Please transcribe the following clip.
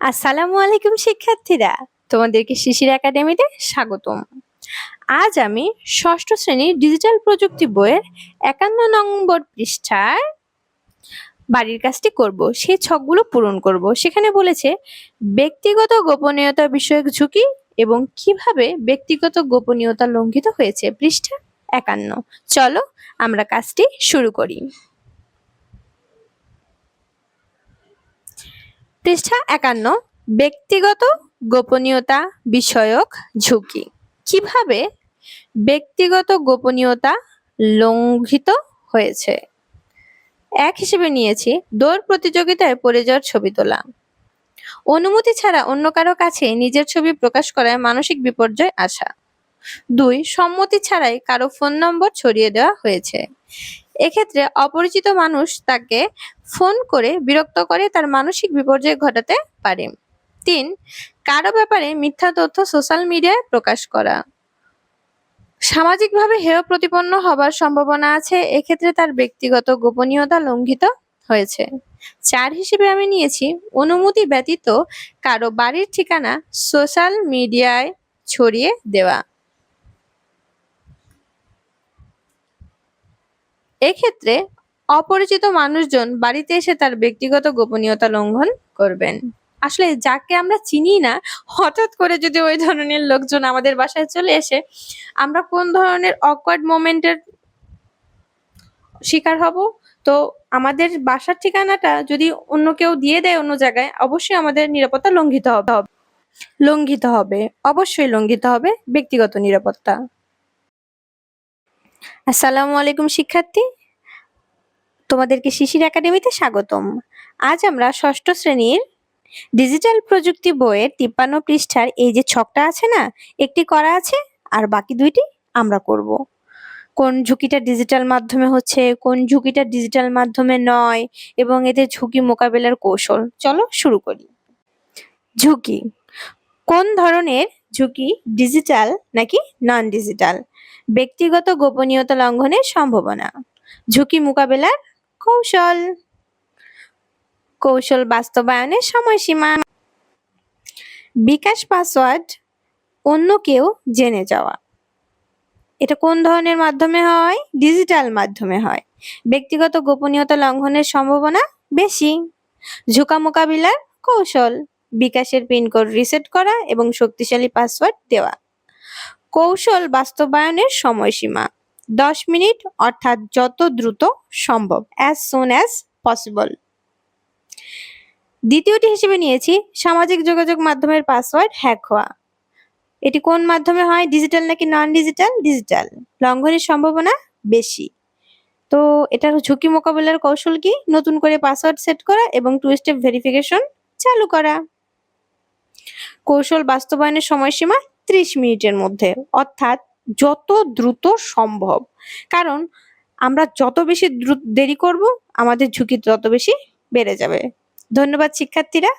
আসসালামু আলাইকুম শিক্ষার্থীরা, তোমাদেরকে শিশির একাডেমিতে স্বাগতম। আজ আমি ষষ্ঠ শ্রেণির ডিজিটাল প্রযুক্তি বইয়ের একান্ন নম্বর পৃষ্ঠার বাড়ির কাজটি করব। সেই ছকগুলো পূরণ করব। সেখানে বলেছে, ব্যক্তিগত গোপনীয়তা বিষয়ক ঝুঁকি এবং কীভাবে ব্যক্তিগত গোপনীয়তা লঙ্ঘিত হয়েছে, পৃষ্ঠা একান্ন। চলো আমরা কাজটি শুরু করি। পৃষ্ঠা একান্ন, ব্যক্তিগত গোপনীয়তা বিষয়ক ঝুঁকি। কীভাবে ব্যক্তিগত গোপনীয়তা লঙ্ঘিত হয়েছে? এক হিসেবে নিয়েছি, দৌড় প্রতিযোগিতায় পড়ে যাওয়ার ছবি তোলা। অনুমতি ছাড়া অন্য কারও কাছে নিজের ছবি প্রকাশ করায় মানসিক বিপর্যয় আসা। দুই, সম্মতি ছাড়াই কারও ফোন নম্বর ছড়িয়ে দেওয়া হয়েছে। এক্ষেত্রে অপরিচিত মানুষ তাকে ফোন করে বিরক্ত করে তার মানসিক বিপর্যয় ঘটাতে পারে। তিন, কারও ব্যাপারে মিথ্যা তথ্য সোশ্যাল মিডিয়ায় প্রকাশ করা। সামাজিকভাবে হেয় প্রতিপন্ন হবার সম্ভাবনা আছে, এক্ষেত্রে তার ব্যক্তিগত গোপনীয়তা লঙ্ঘিত হয়েছে। চার হিসেবে আমি নিয়েছি, অনুমতি ব্যতীত কারও বাড়ির ঠিকানা সোশ্যাল মিডিয়ায় ছড়িয়ে দেওয়া। এক্ষেত্রে অপরিচিত মানুষজন বাড়িতে এসে তার ব্যক্তিগত গোপনীয়তা লঙ্ঘন করবেন। আসলে যাকে আমরা চিনি না, হঠাৎ করে যদি ওই ধরনের লোকজন আমাদের বাসায় চলে এসে আমরা কোন ধরনের অকওয়ার্ড মোমেন্টের শিকার হব? তো আমাদের বাসার ঠিকানাটা যদি অন্য কেউ দিয়ে দেয় অন্য জায়গায়, অবশ্যই আমাদের নিরাপত্তা লঙ্ঘিত হবে। লঙ্ঘিত হবে। অবশ্যই লঙ্ঘিত হবে ব্যক্তিগত নিরাপত্তা। আসসালামু আলাইকুম, শিক্ষার্থী। তোমাদেরকে শিশির একাডেমিতে স্বাগতম। আজ আমরা ষষ্ঠ শ্রেণির ডিজিটাল প্রযুক্তি বইয়ের তিপ্পান্ন পৃষ্ঠার এই যে ছকটা আছে না, একটি করা আছে, আর বাকি দুইটি আমরা করব। কোন ঝুঁকিটা ডিজিটাল মাধ্যমে হচ্ছে, কোন ঝুঁকিটা ডিজিটাল মাধ্যমে নয়, এবং এদের ঝুঁকি মোকাবেলার কৌশল। চলো শুরু করি। ঝুঁকি। কোন ধরনের ঝুঁকি ডিজিটাল নাকি নন ডিজিটাল ব্যক্তিগত গোপনীয়তা লঙ্ঘনের সম্ভাবনা। ঝুঁকি মোকাবেলার কৌশল। কৌশল বাস্তবায়নের সময়সীমা। বিকাশ পাসওয়ার্ড অন্য কেউ জেনে যাওয়া। এটা কোন ধরনের মাধ্যমে হয়? ডিজিটাল মাধ্যমে হয়। ব্যক্তিগত গোপনীয়তা লঙ্ঘনের সম্ভাবনা বেশি। ঝুঁকা মোকাবিলার কৌশল। বিকাশের পিনকোড রিসেট করা এবং শক্তিশালী পাসওয়ার্ড দেওয়া। কৌশল বাস্তবায়নের সময়সীমা। দশ মিনিট অর্থাৎ যত দ্রুত সম্ভব অ্যাজ সুন অ্যাজ পসিবল দ্বিতীয়টি হিসেবে নিয়েছি, সামাজিক যোগাযোগ মাধ্যমের পাসওয়ার্ড হ্যাক হওয়া। এটি কোন মাধ্যমে হয় ডিজিটাল নাকি নন ডিজিটাল ডিজিটাল লঙ্ঘনের সম্ভাবনা বেশি। তো এটার ঝুঁকি মোকাবিলার কৌশল কি? নতুন করে পাসওয়ার্ড সেট করা এবং টু স্টেপ ভেরিফিকেশন চালু করা। কৌশল বাস্তবায়নের সময়সীমা ত্রিশ মিনিটের মধ্যে, অর্থাৎ যত দ্রুত সম্ভব। কারণ আমরা যত বেশি দ্রুত দেরি করব, আমাদের ঝুঁকি তত বেশি বেড়ে যাবে। ধন্যবাদ শিক্ষার্থীরা।